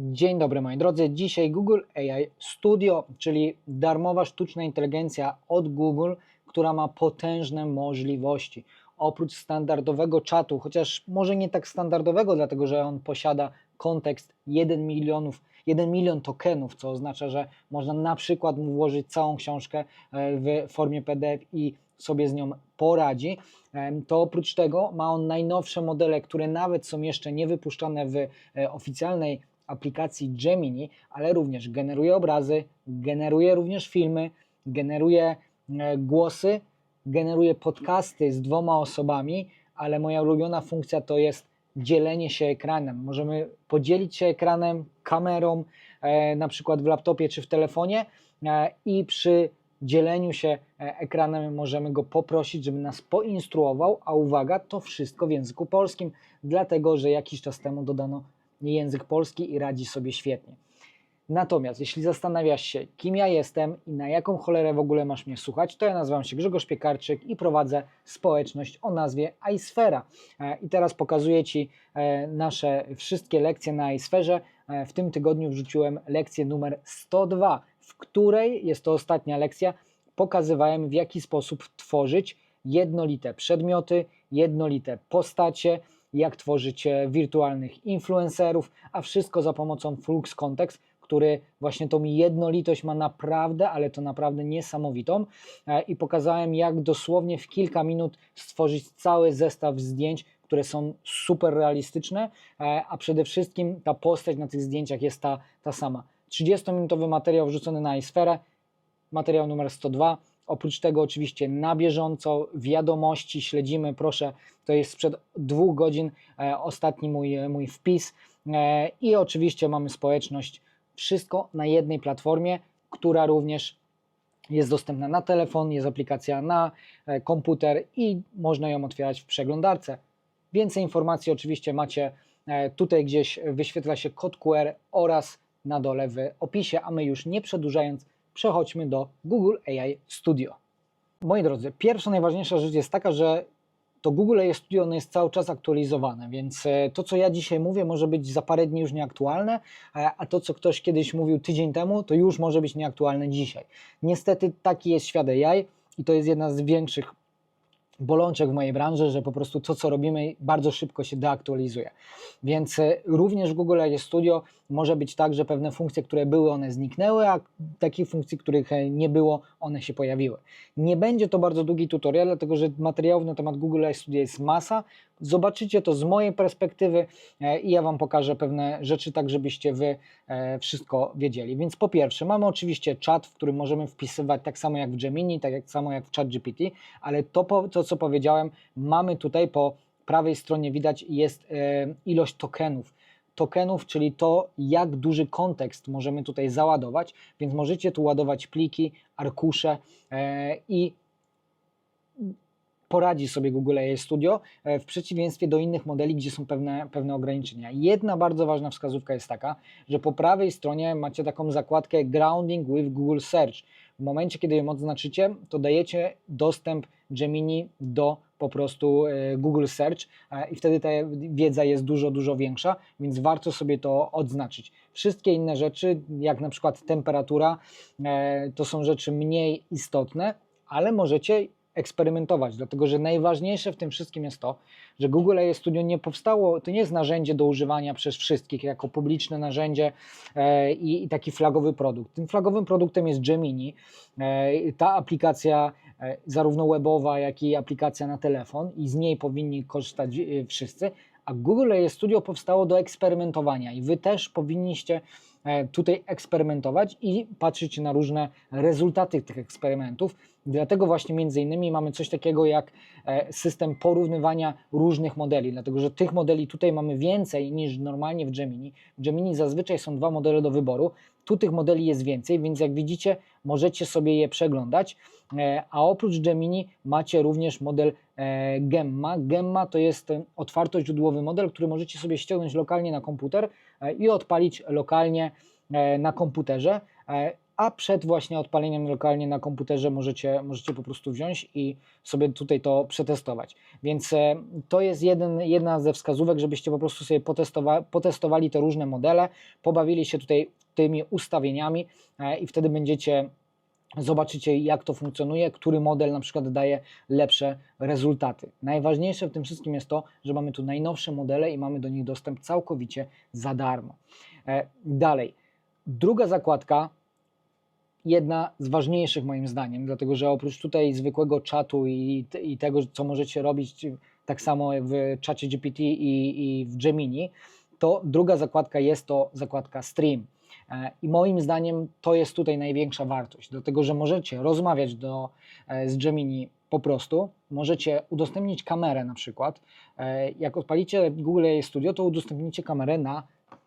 Dzień dobry moi drodzy. Dzisiaj Google AI Studio, czyli darmowa sztuczna inteligencja od Google, która ma potężne możliwości. Oprócz standardowego czatu, chociaż może nie tak standardowego, dlatego że on posiada kontekst 1 milionów 1 milion tokenów, co oznacza, że można na przykład mu włożyć całą książkę e, w formie PDF i sobie z nią poradzi. To oprócz tego ma on najnowsze modele, które nawet są jeszcze nie wypuszczane w e, oficjalnej aplikacji Gemini, ale również generuje obrazy, generuje również filmy, generuje e, głosy, generuje podcasty z dwoma osobami, ale moja ulubiona funkcja to jest dzielenie się ekranem. Możemy podzielić się ekranem, kamerą, e, na przykład w laptopie czy w telefonie e, i przy dzieleniu się ekranem możemy go poprosić, żeby nas poinstruował, a uwaga, to wszystko w języku polskim, dlatego że jakiś czas temu dodano język polski i radzi sobie świetnie. Natomiast jeśli zastanawiasz się, kim ja jestem i na jaką cholerę w ogóle masz mnie słuchać, to ja nazywam się Grzegorz Piekarczyk i prowadzę społeczność o nazwie iSfera. E, I teraz pokazuję Ci e, nasze wszystkie lekcje na iSferze. E, W tym tygodniu wrzuciłem lekcję numer 102, w której jest to ostatnia lekcja. Pokazywałem, w jaki sposób tworzyć jednolite przedmioty, jednolite postacie, jak tworzyć wirtualnych influencerów, a wszystko za pomocą Flux Context, który właśnie tą jednolitość ma naprawdę, ale to naprawdę niesamowitą E, i pokazałem jak dosłownie w kilka minut stworzyć cały zestaw zdjęć, które są super realistyczne, e, a przede wszystkim ta postać na tych zdjęciach jest ta, ta sama. 30-minutowy materiał wrzucony na iSferę, materiał numer 102. Oprócz tego oczywiście na bieżąco wiadomości śledzimy, proszę, to jest sprzed dwóch godzin e, ostatni mój, mój wpis e, i oczywiście mamy społeczność, wszystko na jednej platformie, która również jest dostępna na telefon, jest aplikacja na e, komputer i można ją otwierać w przeglądarce. Więcej informacji oczywiście macie e, tutaj gdzieś wyświetla się kod QR oraz na dole w opisie, a my już nie przedłużając przechodźmy do Google AI Studio. Moi drodzy, pierwsza najważniejsza rzecz jest taka, że to Google AI Studio ono jest cały czas aktualizowane, więc e, to, co ja dzisiaj mówię, może być za parę dni już nieaktualne, a to, co ktoś kiedyś mówił tydzień temu, to już może być nieaktualne dzisiaj. Niestety taki jest świat AI i to jest jedna z większych bolączek w mojej branży, że po prostu to, co robimy, bardzo szybko się deaktualizuje. Więc e, również Google AI Studio może być tak, że pewne funkcje, które były, one zniknęły, a takich funkcji, których e, nie było, one się pojawiły. Nie będzie to bardzo długi tutorial, dlatego że materiałów na temat Google AI Studio jest masa. Zobaczycie to z mojej perspektywy e, i ja Wam pokażę pewne rzeczy, tak żebyście Wy e, wszystko wiedzieli. Więc po pierwsze, mamy oczywiście czat, w którym możemy wpisywać tak samo jak w Gemini, tak jak samo jak w ChatGPT, ale to, to co powiedziałem, mamy tutaj po prawej stronie widać jest ilość tokenów tokenów, czyli to, jak duży kontekst możemy tutaj załadować, więc możecie tu ładować pliki, arkusze e, i poradzi sobie Google AI Studio e, w przeciwieństwie do innych modeli, gdzie są pewne, pewne ograniczenia. Jedna bardzo ważna wskazówka jest taka, że po prawej stronie macie taką zakładkę Grounding with Google Search. W momencie, kiedy ją odznaczycie, to dajecie dostęp Gemini do po prostu e, Google Search i wtedy ta wiedza jest dużo, dużo większa, więc warto sobie to odznaczyć. Wszystkie inne rzeczy, jak na przykład temperatura, e, to są rzeczy mniej istotne, ale możecie eksperymentować, dlatego że najważniejsze w tym wszystkim jest to, że Google AI Studio nie powstało, to nie jest narzędzie do używania przez wszystkich jako publiczne narzędzie e, i, taki flagowy produkt. Tym flagowym produktem jest Gemini. Ta aplikacja zarówno webowa, jak i aplikacja na telefon i z niej powinni korzystać e, wszyscy, a Google AI Studio powstało do eksperymentowania i Wy też powinniście e, tutaj eksperymentować i patrzeć na różne rezultaty tych eksperymentów. Dlatego właśnie między innymi mamy coś takiego jak e, system porównywania różnych modeli, dlatego że tych modeli tutaj mamy więcej niż normalnie w Gemini. W Gemini zazwyczaj są dwa modele do wyboru, tu tych modeli jest więcej, więc jak widzicie możecie sobie je przeglądać, E, a oprócz Gemini macie również model e, Gemma. Gemma to jest otwartoźródłowy model, który możecie sobie ściągnąć lokalnie na komputer e, i odpalić lokalnie na komputerze. A przed właśnie odpaleniem lokalnie na komputerze możecie, możecie po prostu wziąć i sobie tutaj to przetestować. Więc e, to jest jeden, jedna ze wskazówek, żebyście po prostu sobie potestowa, potestowali te różne modele, pobawili się tutaj tymi ustawieniami e, i wtedy będziecie zobaczycie jak to funkcjonuje, który model na przykład daje lepsze rezultaty. Najważniejsze w tym wszystkim jest to, że mamy tu najnowsze modele i mamy do nich dostęp całkowicie za darmo. E, Dalej, druga zakładka, jedna z ważniejszych moim zdaniem, dlatego że oprócz tutaj zwykłego czatu i, i tego, co możecie robić tak samo w czacie GPT i, i w Gemini, to druga zakładka jest to zakładka Stream. E, I moim zdaniem to jest tutaj największa wartość, dlatego że możecie rozmawiać do, e, z Gemini po prostu, możecie udostępnić kamerę na przykład. E, Jak odpalicie Google AI Studio, to udostępnicie kamerę na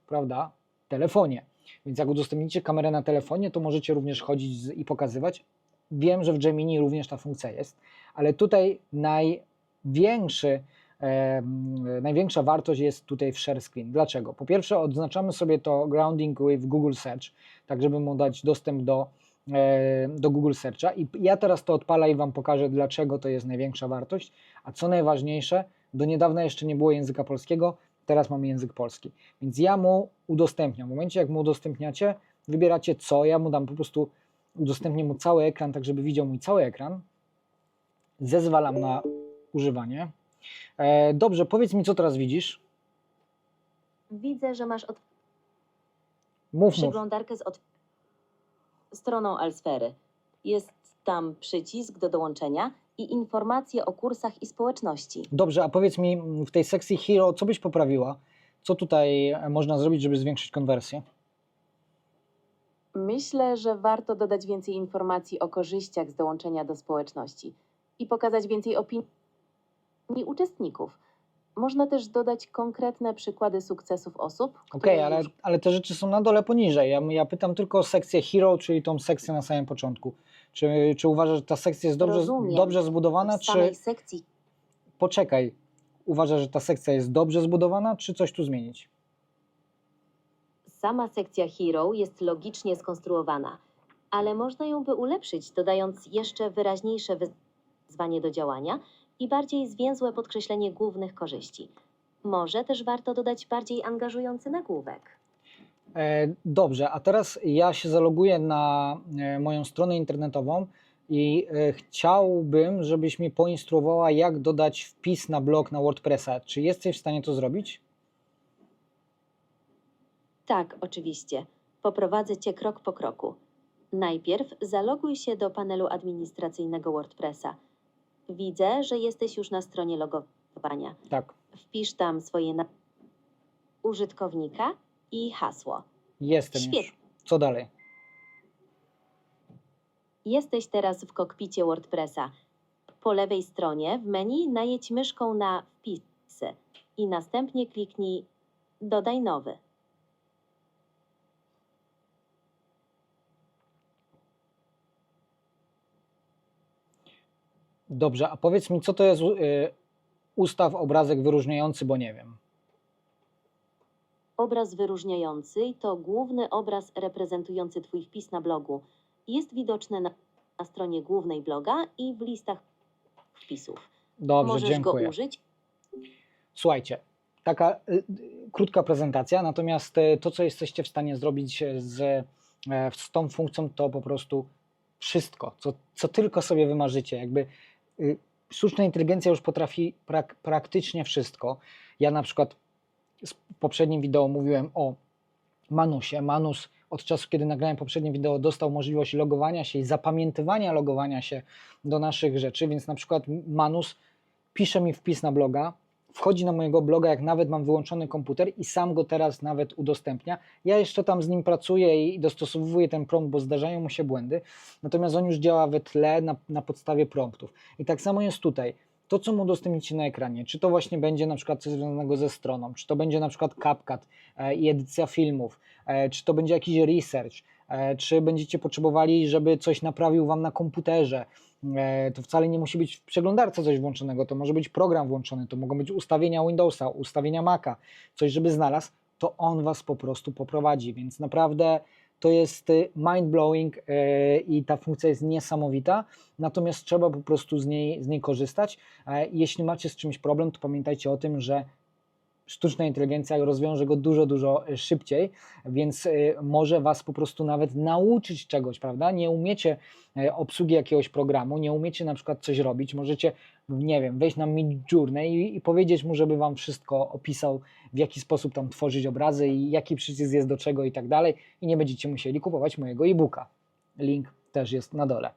prawda, telefonie. Więc jak udostępnicie kamerę na telefonie, to możecie również chodzić i pokazywać. Wiem, że w Gemini również ta funkcja jest, ale tutaj największy, em, największa wartość jest tutaj w share screen. Dlaczego? Po pierwsze, odznaczamy sobie to grounding with Google Search, tak żeby mu dać dostęp do, e, do Google Searcha. I ja teraz to odpalę i Wam pokażę, dlaczego to jest największa wartość. A co najważniejsze, do niedawna jeszcze nie było języka polskiego, teraz mamy język polski. Więc ja mu udostępniam. W momencie, jak mu udostępniacie, wybieracie co, ja mu dam po prostu, udostępnię mu cały ekran, tak żeby widział mój cały ekran. Zezwalam na używanie. E, dobrze, powiedz mi, co teraz widzisz. Widzę, że masz od... Mów, mów. przeglądarkę z od... stroną Alsfery. Jest tam przycisk do dołączenia i informacje o kursach i społeczności. Dobrze, a powiedz mi w tej sekcji Hero, co byś poprawiła? Co tutaj e, można zrobić, żeby zwiększyć konwersję? Myślę, że warto dodać więcej informacji o korzyściach z dołączenia do społeczności i pokazać więcej opinii uczestników. Można też dodać konkretne przykłady sukcesów osób, Okej, które ale, już ale te rzeczy są na dole poniżej. Ja, ja pytam tylko o sekcję Hero, czyli tą sekcję na samym początku. Czy, czy uważasz, że ta sekcja jest dobrze, Rozumiem. dobrze zbudowana, w samej czy sekcji poczekaj, uważasz, że ta sekcja jest dobrze zbudowana, czy coś tu zmienić? Sama sekcja Hero jest logicznie skonstruowana, ale można ją by ulepszyć, dodając jeszcze wyraźniejsze wyzwanie do działania i bardziej zwięzłe podkreślenie głównych korzyści. Może też warto dodać bardziej angażujący nagłówek. E, Dobrze, a teraz ja się zaloguję na e, moją stronę internetową i e, chciałbym, żebyś mnie poinstruowała, jak dodać wpis na blog na WordPressa. Czy jesteś w stanie to zrobić? Tak, oczywiście. Poprowadzę Cię krok po kroku. Najpierw zaloguj się do panelu administracyjnego WordPressa. Widzę, że jesteś już na stronie logowania. Tak, Wpisz tam swoje na... użytkownika i hasło. jestem już. Świetnie. Co dalej? Jesteś teraz w kokpicie WordPressa. Po lewej stronie w menu najedź myszką na wpisy i następnie kliknij Dodaj nowy. Dobrze, a powiedz mi, co to jest y, ustaw obrazek wyróżniający, bo nie wiem. Obraz wyróżniający to główny obraz reprezentujący Twój wpis na blogu. Jest widoczny na, na stronie głównej bloga i w listach wpisów. Dobrze, Możesz dziękuję. go użyć Słuchajcie, taka y, y, krótka prezentacja, natomiast y, to, co jesteście w stanie zrobić z, e, z tą funkcją, to po prostu wszystko, co, co tylko sobie wymarzycie. Jakby y, sztuczna inteligencja już potrafi prak, praktycznie wszystko. Ja na przykład w poprzednim wideo mówiłem o Manusie. Manus od czasu, kiedy nagrałem poprzednie wideo, dostał możliwość logowania się i zapamiętywania logowania się do naszych rzeczy, więc na przykład Manus pisze mi wpis na bloga, wchodzi na mojego bloga, jak nawet mam wyłączony komputer i sam go teraz nawet udostępnia. Ja jeszcze tam z nim pracuję i dostosowuję ten prompt, bo zdarzają mu się błędy, natomiast on już działa we tle na, na podstawie promptów. I tak samo jest tutaj. To, co mu udostępnicie na ekranie, czy to właśnie będzie na przykład coś związanego ze stroną, czy to będzie na przykład CapCut e, i edycja filmów, e, czy to będzie jakiś research, e, czy będziecie potrzebowali, żeby coś naprawił Wam na komputerze, to wcale nie musi być w przeglądarce coś włączonego, to może być program włączony, to mogą być ustawienia Windowsa, ustawienia Maca, coś żeby znalazł, to on Was po prostu poprowadzi, więc naprawdę to jest y, mind-blowing y, i ta funkcja jest niesamowita, natomiast trzeba po prostu z niej, z niej korzystać. E, Jeśli macie z czymś problem, to pamiętajcie o tym, że sztuczna inteligencja rozwiąże go dużo, dużo y, szybciej, więc może Was po prostu nawet nauczyć czegoś, prawda? Nie umiecie obsługi jakiegoś programu, nie umiecie na przykład coś robić, możecie, nie wiem, wejść na Midjourney i, i powiedzieć mu, żeby Wam wszystko opisał, w jaki sposób tam tworzyć obrazy i jaki przycisk jest do czego i tak dalej i nie będziecie musieli kupować mojego e-booka. Link też jest na dole.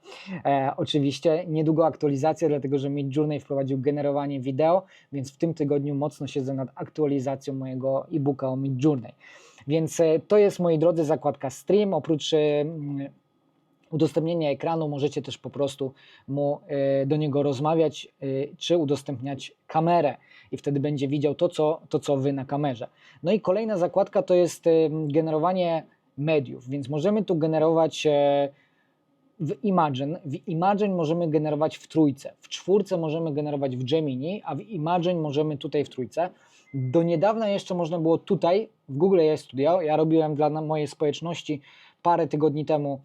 E, oczywiście niedługo aktualizacja, dlatego że Midjourney wprowadził generowanie wideo, więc w tym tygodniu mocno siedzę nad aktualizacją mojego e-booka o Midjourney. Więc e, to jest, moi drodzy, zakładka Stream. Oprócz e, mm, udostępnienia ekranu możecie też po prostu mu, e, do niego rozmawiać, e, czy udostępniać kamerę i wtedy będzie widział to co, to, co Wy na kamerze. No i kolejna zakładka to jest generowanie mediów, więc możemy tu generować e, w Imagine. W Imagine możemy generować w trójce, w czwórce możemy generować w Gemini, a w Imagine możemy tutaj w trójce. Do niedawna jeszcze można było tutaj w Google AI Studio. Ja robiłem dla mojej społeczności parę tygodni temu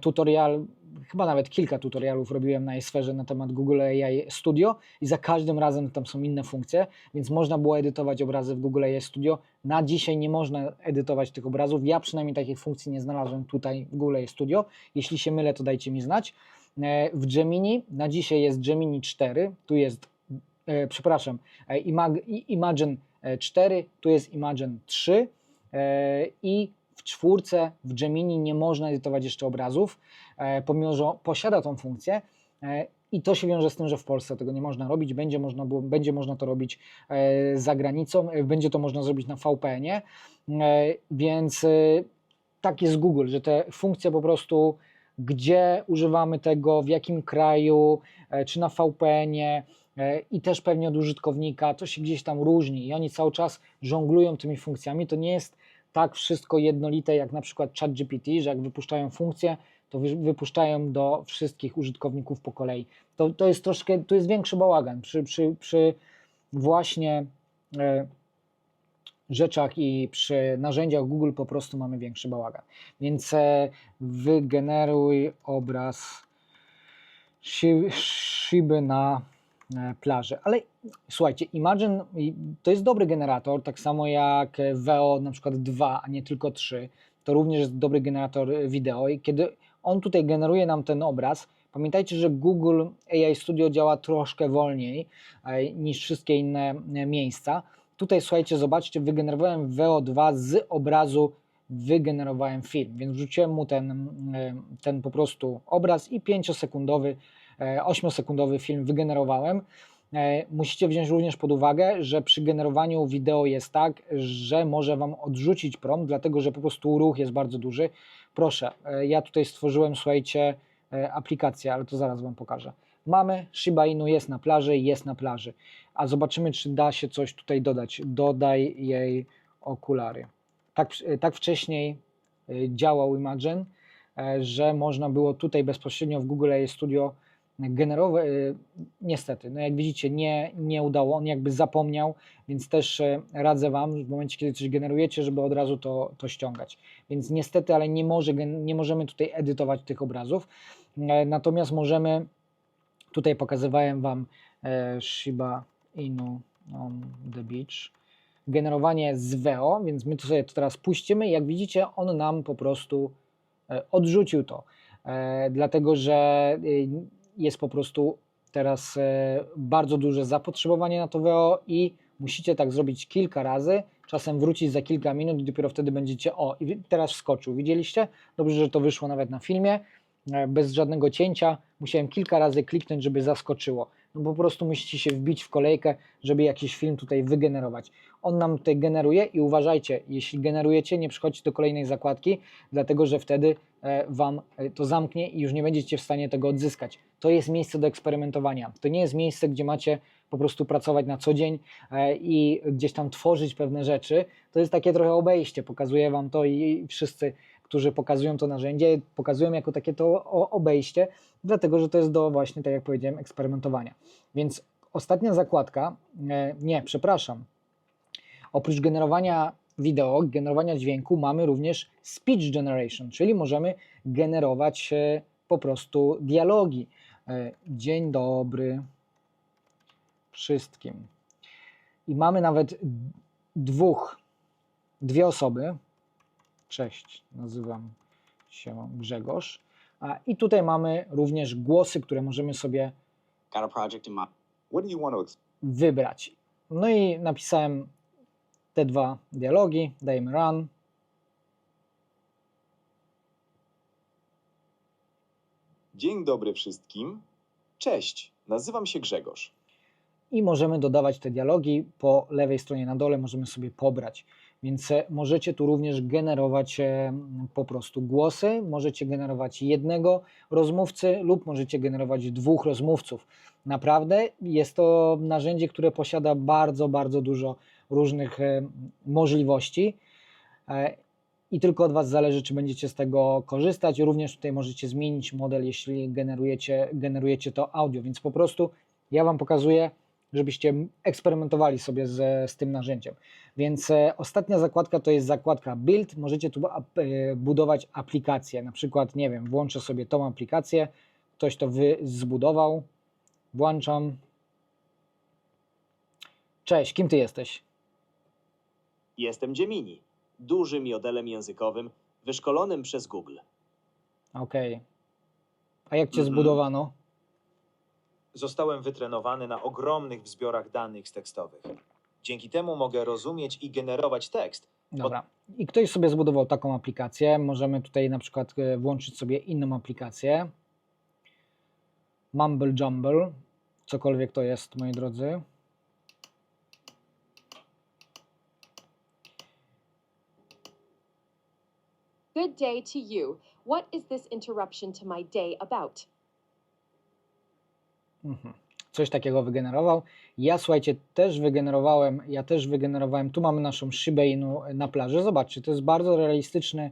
tutorial, chyba nawet kilka tutorialów robiłem na sferze na temat Google AI Studio i za każdym razem tam są inne funkcje, więc można było edytować obrazy w Google AI Studio. Na dzisiaj nie można edytować tych obrazów. Ja przynajmniej takich funkcji nie znalazłem tutaj w Google AI Studio. Jeśli się mylę, to dajcie mi znać. E, W Gemini na dzisiaj jest Gemini 4, tu jest, e, przepraszam, e, Imag- Imagine e, 4, tu jest Imagine 3 e, i w czwórce w Gemini nie można edytować jeszcze obrazów, e, pomimo że posiada tą funkcję. e, I to się wiąże z tym, że w Polsce tego nie można robić, będzie można, będzie można to robić e, za granicą, będzie to można zrobić na VPN-ie, więc tak jest Google, że te funkcje po prostu, gdzie używamy tego, w jakim kraju, czy na VPN-ie i też pewnie od użytkownika, to się gdzieś tam różni i oni cały czas żonglują tymi funkcjami. To nie jest tak wszystko jednolite jak na przykład ChatGPT, że jak wypuszczają funkcję, to wy- wypuszczają do wszystkich użytkowników po kolei. To, to jest troszkę, to jest większy bałagan przy, przy, przy właśnie e, rzeczach i przy narzędziach Google po prostu mamy większy bałagan. Więc e, wygeneruj obraz Shiby na plaży. Ale słuchajcie, Imagine to jest dobry generator, tak samo jak e, VEO na przykład 2, a nie tylko 3. To również jest dobry generator e, wideo i kiedy on tutaj generuje nam ten obraz, pamiętajcie, że Google AI Studio działa troszkę wolniej e, niż wszystkie inne e, miejsca. Tutaj słuchajcie, zobaczcie, wygenerowałem VO2 z obrazu wygenerowałem film, więc wrzuciłem mu ten, e, ten po prostu obraz i 5-sekundowy, 8-sekundowy film wygenerowałem. E, Musicie wziąć również pod uwagę, że przy generowaniu wideo jest tak, że może Wam odrzucić prompt, dlatego że po prostu ruch jest bardzo duży. Proszę, e, ja tutaj stworzyłem, słuchajcie, e, aplikację, ale to zaraz Wam pokażę. Mamy Shiba Inu, jest na plaży, jest na plaży. A zobaczymy, czy da się coś tutaj dodać. Dodaj jej okulary. Tak, e, tak wcześniej e, działał Imagine, e, że można było tutaj bezpośrednio w Google AI Studio generować. Niestety, no jak widzicie, nie, nie udało, on jakby zapomniał, więc też e, radzę Wam w momencie, kiedy coś generujecie, żeby od razu to, to ściągać. Więc niestety, ale nie, może, nie możemy tutaj edytować tych obrazów, E, natomiast możemy, tutaj pokazywałem Wam Shiba Inu on the beach, generowanie z VEO, więc my to sobie to teraz puścimy jak widzicie, on nam po prostu odrzucił to, dlatego że y, jest po prostu teraz e, bardzo duże zapotrzebowanie na to VEO i musicie tak zrobić kilka razy, czasem wrócić za kilka minut i dopiero wtedy będziecie, o i teraz wskoczył, widzieliście? Dobrze, że to wyszło nawet na filmie, e, bez żadnego cięcia, musiałem kilka razy kliknąć, żeby zaskoczyło. No po prostu musicie się wbić w kolejkę, żeby jakiś film tutaj wygenerować. On nam tutaj generuje i uważajcie, jeśli generujecie, nie przychodźcie do kolejnej zakładki, dlatego że wtedy e, Wam e, to zamknie i już nie będziecie w stanie tego odzyskać. To jest miejsce do eksperymentowania. To nie jest miejsce, gdzie macie po prostu pracować na co dzień e, i gdzieś tam tworzyć pewne rzeczy. To jest takie trochę obejście. Pokazuję Wam to i wszyscy, którzy pokazują to narzędzie, pokazują jako takie to obejście, dlatego że to jest do właśnie, tak jak powiedziałem, eksperymentowania. Więc ostatnia zakładka, e, nie, przepraszam, oprócz generowania wideo, generowania dźwięku mamy również speech generation, czyli możemy generować e, po prostu dialogi. E, Dzień dobry wszystkim. I mamy nawet dwóch, dwie osoby. Cześć, nazywam się Grzegorz. A, I tutaj mamy również głosy, które możemy sobie wybrać. No i napisałem te dwa dialogi, dajemy run. Dzień dobry wszystkim. Cześć, nazywam się Grzegorz. i możemy dodawać te dialogi po lewej stronie na dole, możemy sobie pobrać. Więc e, możecie tu również generować e, po prostu głosy, możecie generować jednego rozmówcy lub możecie generować dwóch rozmówców. Naprawdę jest to narzędzie, które posiada bardzo, bardzo dużo różnych e, możliwości. I tylko od Was zależy, czy będziecie z tego korzystać. Również tutaj możecie zmienić model, jeśli generujecie, generujecie to audio. Więc po prostu ja Wam pokazuję, żebyście eksperymentowali sobie z, z tym narzędziem. Więc e, ostatnia zakładka to jest zakładka Build. Możecie tu e, budować aplikacje. Na przykład, nie wiem, włączę sobie tą aplikację, ktoś to wy zbudował. Włączam. Cześć, kim Ty jesteś? Jestem Gemini, dużym modelem językowym wyszkolonym przez Google. Okej. A jak Cię Mhm. zbudowano? Zostałem wytrenowany na ogromnych zbiorach danych tekstowych. Dzięki temu mogę rozumieć i generować tekst. Dobra. I ktoś sobie zbudował taką aplikację. Możemy tutaj na przykład e, włączyć sobie inną aplikację. Mumble Jumble, cokolwiek to jest, moi drodzy. Good day to you. What is this interruption to my day about? Mhm. Coś takiego wygenerował. Ja słuchajcie, też wygenerowałem, ja też wygenerowałem, tu mamy naszą Shiba Inu na plaży. Zobaczcie, to jest bardzo realistyczny,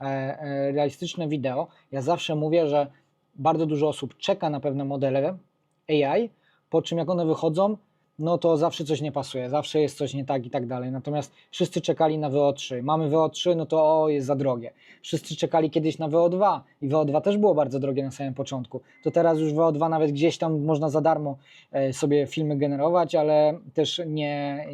e, e, realistyczne wideo. Ja zawsze mówię, że bardzo dużo osób czeka na pewne modele AI, po czym jak one wychodzą, no to zawsze coś nie pasuje, zawsze jest coś nie tak i tak dalej. Natomiast wszyscy czekali na VO3. Mamy VO3, no to o, jest za drogie. Wszyscy czekali kiedyś na VO2 i VO2 też było bardzo drogie na samym początku. To teraz już VO2 nawet gdzieś tam można za darmo e, sobie filmy generować, ale też nie,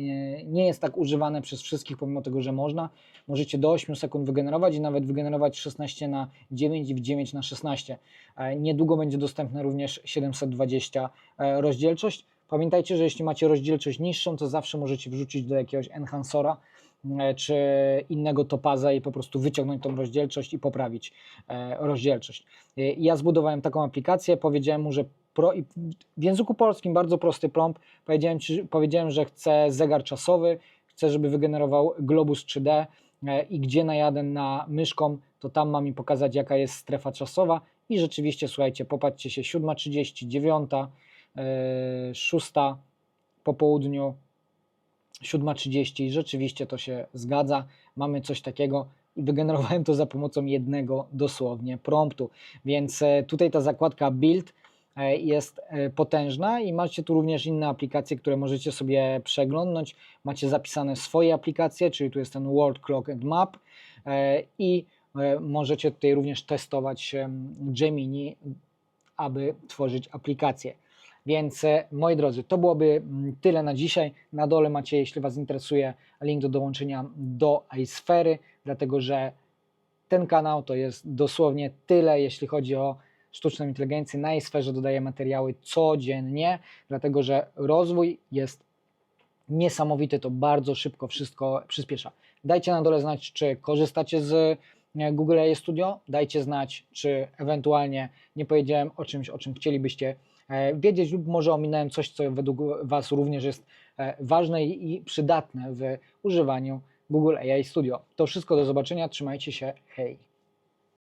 nie, jest tak używane przez wszystkich, pomimo tego, że można. Możecie do 8 sekund wygenerować i nawet wygenerować 16 na 9 i w 9 na 16. E, Niedługo będzie dostępna również 720 e, rozdzielczość. Pamiętajcie, że jeśli macie rozdzielczość niższą, to zawsze możecie wrzucić do jakiegoś enhancora e, czy innego topaza i po prostu wyciągnąć tą rozdzielczość i poprawić e, rozdzielczość. E, Ja zbudowałem taką aplikację, powiedziałem mu, że pro, w języku polskim bardzo prosty prompt, powiedziałem, powiedziałem, że chcę zegar czasowy, chcę, żeby wygenerował globus 3D e, i gdzie najadę na myszką, to tam ma mi pokazać, jaka jest strefa czasowa. I rzeczywiście, słuchajcie, popatrzcie się, 7.30, 9, e, 6 po południu, 7.30 i rzeczywiście to się zgadza. Mamy coś takiego i wygenerowałem to za pomocą jednego dosłownie promptu. Więc e, tutaj ta zakładka build e, jest potężna i macie tu również inne aplikacje, które możecie sobie przeglądnąć. Macie zapisane swoje aplikacje, czyli tu jest ten World Clock and Map i możecie tutaj również testować em, Gemini, aby tworzyć aplikacje. Więc e, moi drodzy, to byłoby mm, tyle na dzisiaj. Na dole macie, jeśli Was interesuje, link do dołączenia do iSfery, dlatego że ten kanał to jest dosłownie tyle, jeśli chodzi o sztuczną inteligencję. Na iSferze dodaję materiały codziennie, dlatego że rozwój jest niesamowity, to bardzo szybko wszystko przyspiesza. Dajcie na dole znać, czy korzystacie z e, Google AI Studio, dajcie znać, czy ewentualnie nie powiedziałem o czymś, o czym chcielibyście wiedzieć lub może ominąłem coś, co według Was również jest e, ważne i przydatne w używaniu Google AI Studio. To wszystko do zobaczenia, trzymajcie się, hej!